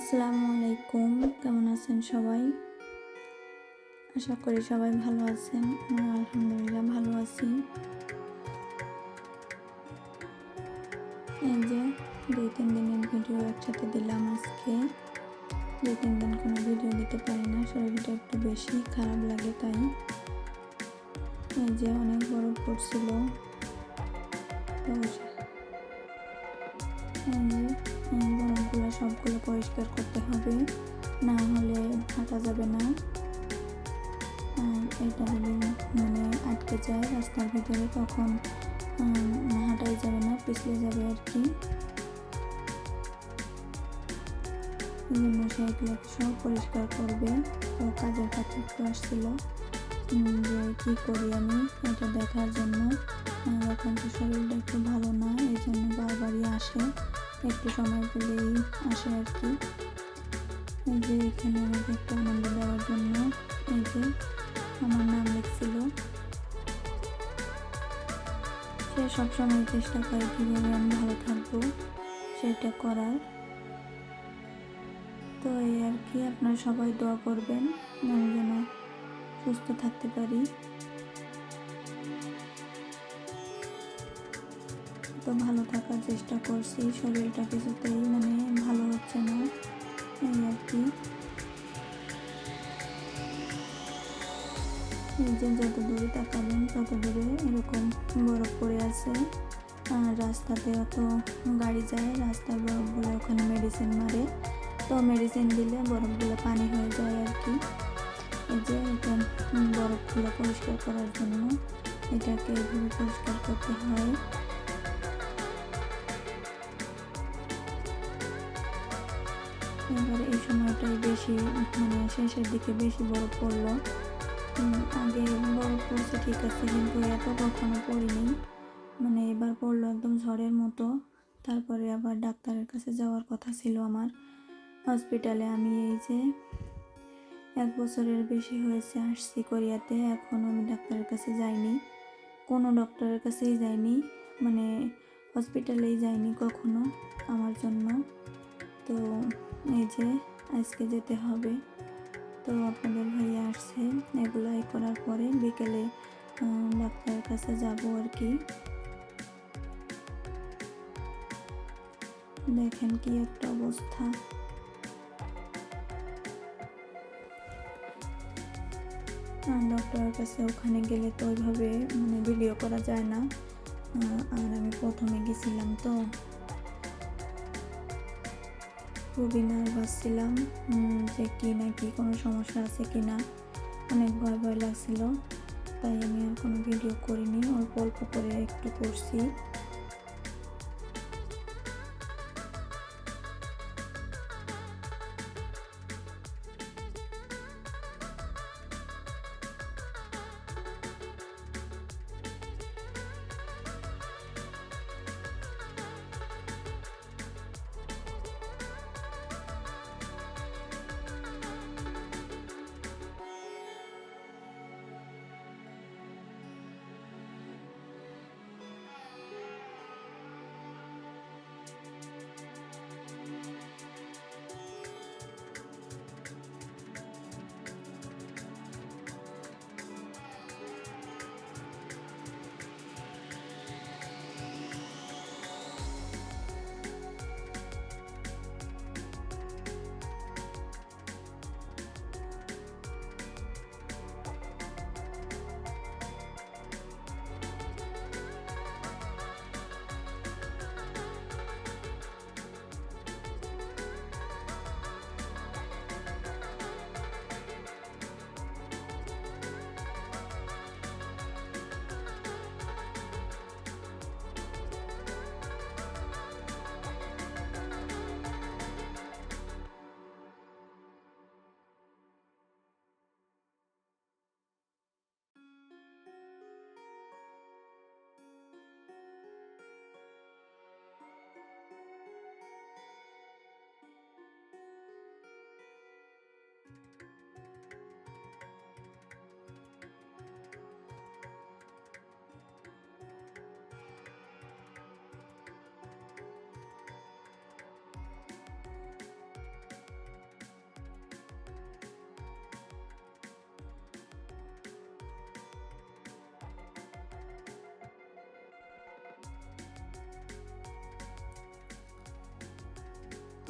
আসসালামু আলাইকুম। কেমন আছেন সবাই? আশা করি সবাই ভালো আছেন। আমি আলহামদুলিল্লাহ ভালো আছি। এই যে দুই, তিন দিনের ভিডিও একসাথে দিলাম আজকে। দুই, তিন দিন কোনো ভিডিও দিতে পারি না শরীরটা একটু বেশি খারাপ লাগে তাই। এই যে অনেক বরফ পড়ছিল এই যে সবগুলো পরিষ্কার করতে হবে। না হলে হাঁটা যাবে না। এটা যদি মানে আটকে যায় রাস্তার ভিতরে, তখন হাঁটাই যাবে না, পিছলে যাবে আর কি। সব পরিষ্কার করবে। কাজের কাছে আসছিল। যে কী করি আমি এটা দেখার জন্য। এখন তো শরীরটা একটু ভালো না এই জন্য বারবারই আসে। একটু সময় পেলেই আসে আর কি। এই যে এখানে আমাকে একটু আনন্দ দেওয়ার জন্য এই যে আমার নাম লিখছিল। সে সবসময় চেষ্টা করে কীভাবে আমি ভালো থাকব, সেটা করার। তো এই আর কি, আপনারা সবাই দোয়া করবেন, আমি যেন সুস্থ থাকতে পারি। ভালো থাকার চেষ্টা করছি, শরীরটা কিছুতেই মানে ভালো হচ্ছে না, এই আর কি। যে যত দূরে তাকাবেন তত দূরে এরকম বরফ পড়ে আছে। আর রাস্তাতে অত গাড়ি যায়, রাস্তার বরফগুলো ওখানে মেডিসিন মারে। তো মেডিসিন দিলে বরফগুলো পানি হয়ে যায় আর কি। এই যে এটা বরফগুলো পরিষ্কার করার জন্য এটাকে এইভাবে পরিষ্কার করতে হয়। এবার এই সময়টাই বেশি মানে শেষের দিকে বেশি বরফ পড়ল। আগে বরফ পড়ছে ঠিক আছে, কিন্তু এত কখনো পড়িনি। মানে এবার পড়ল একদম ঝড়ের মতো। তারপরে আবার ডাক্তারের কাছে যাওয়ার কথা ছিল আমার। হসপিটালে আমি এই যে এক বছরের বেশি হয়েছে আসছি কোরিয়াতে এখনও আমি ডাক্তারের কাছে যাইনি। কোনো ডক্টরের কাছেই যাইনি মানে হসপিটালেই যাইনি কখনো আমার জন্য। তো এই যে আজকে যেতে হবে। তো আপনাদের ভাইয়া আসছে এগুলো এ করার পরে বিকেলে ডাক্তারের কাছে যাব আর কি। দেখেন কি একটা অবস্থা। আর ডক্টরের কাছে ওখানে গেলে তো ওইভাবে মানে ভিডিও করা যায় না। আর আমি প্রথমে গেছিলাম তো। খুবই নার্ভাস ছিলাম যে কি না কি কোনো সমস্যা আছে কি না। অনেক ভয় ভয় লাগছিল, তাই আমি আর কোনো ভিডিও করিনি, অল্প অল্প করে একটু করছি।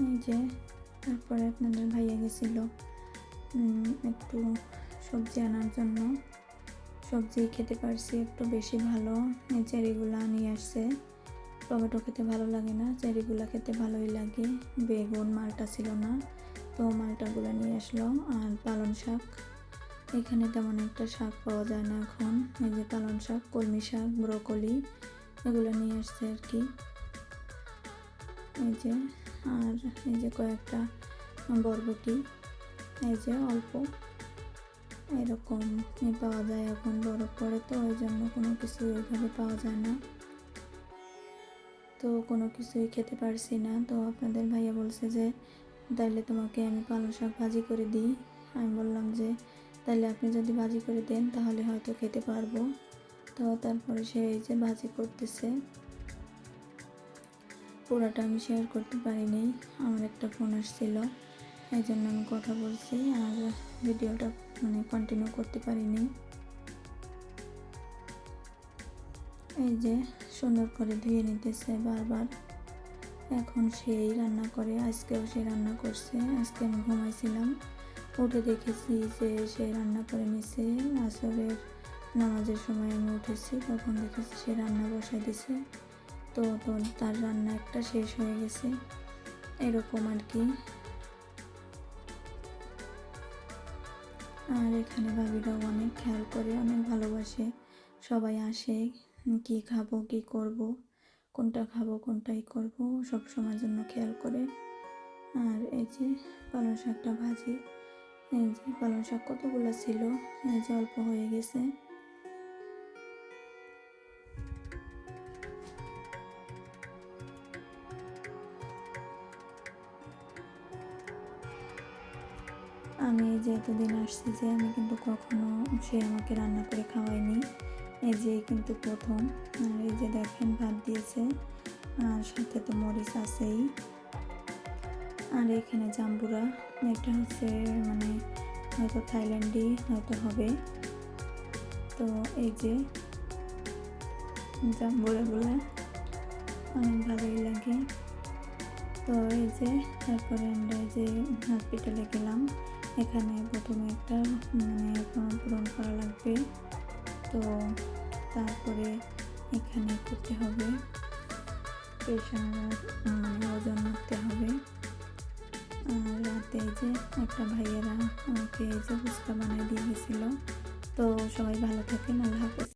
এই যে, তারপরে আপনাদের ভাইয়া গেছিল একটু সবজি আনার জন্য। সবজি খেতে পারছি একটু বেশি ভালো। এই চেরিগুলো নিয়ে আসছে। টমেটো খেতে ভালো লাগে না, চেরিগুলো খেতে ভালোই লাগে। বেগুন মালটা ছিল না, তো মালটাগুলো নিয়ে আসলো। আর পালং শাক, এখানে তেমন একটা শাক পাওয়া যায় না এখন। এই যে পালং শাক, কলমি শাক, ব্রকলি, এগুলো নিয়ে আসছে আর কি। এই যে আর এই যে কয়েকটা বরবটি, এই যে অল্প। এরকম পাওয়া যায় এখন বরফ পড়ে তো, ওই জন্য কোনো কিছু ওইভাবে পাওয়া যায় না। তো কোনো কিছুই খেতে পারছি না। তো আপনাদের ভাইয়া বলছে যে, তাইলে তোমাকে আমি পালং শাক ভাজি করে দিই। আমি বললাম যে তাহলে আপনি যদি ভাজি করে দেন, তাহলে হয়তো খেতে পারব। তো তারপরে সে এই যে ভাজি করতেছে। পুরোটা আমি শেয়ার করতে পারিনি। আমার একটা ফোন আসছিল, এই জন্য আমি কথা বলছি আর ভিডিওটা মানে কন্টিনিউ করতে পারিনি। এই যে সুন্দর করে ধুয়ে নিতেছে বারবার। এখন সেই রান্না করে, আজকেও সে রান্না করছে। আজকে আমি ঘুমাইছিলাম, উঠে দেখেছি যে সে রান্না করে নিছে। আসরের নামাজের সময় আমি উঠেছি, তখন দেখেছি সে রান্না বসাই দিছে। তো তো তার রান্না একটা শেষ হয়ে গেছে। এরকম আর কি। আর এখানে ভাবিরাও অনেক খেয়াল করে, অনেক ভালোবাসে। সবাই আসে, কি খাব, কি করব, কোনটা খাব, কোনটাই করব, সব সময়ের জন্য খেয়াল করে। আর এই যে পালং শাকটা ভাজি, এই যে পালং শাক কতগুলো ছিল, এই যে অল্প হয়ে গেছে। যে এতদিন আসছি যে আমি কিন্তু কখনো সে আমাকে রান্না করে খাওয়ায়নি। এই যে কিন্তু প্রথম, আর এই যে দেখেন ভাত দিয়েছে, আর সাথে তো মরিচ আছেই। আর এখানে জাম্বুরা, এটা হচ্ছে মানে হয়তো থাইল্যান্ডই হয়তো হবে। তো এই যে জাম্বুরাগুলো অনেক ভালোই লাগে। তো এই যে তারপরে আমরা এই যে হসপিটালে গেলাম এখানে প্রথমে একটা মানে ফর্ম পূরণ করা লাগবে। তো তারপরে এখানে করতে হবে পেশার মানে ওজন মাপতে হবে। আর রাতে যে একটা ভাইয়েরা আমাকে যে ফুচকা বানিয়ে দিয়ে গেছিল। তো সবাই ভালো থাকেন, আল্লাহ হাফেজ।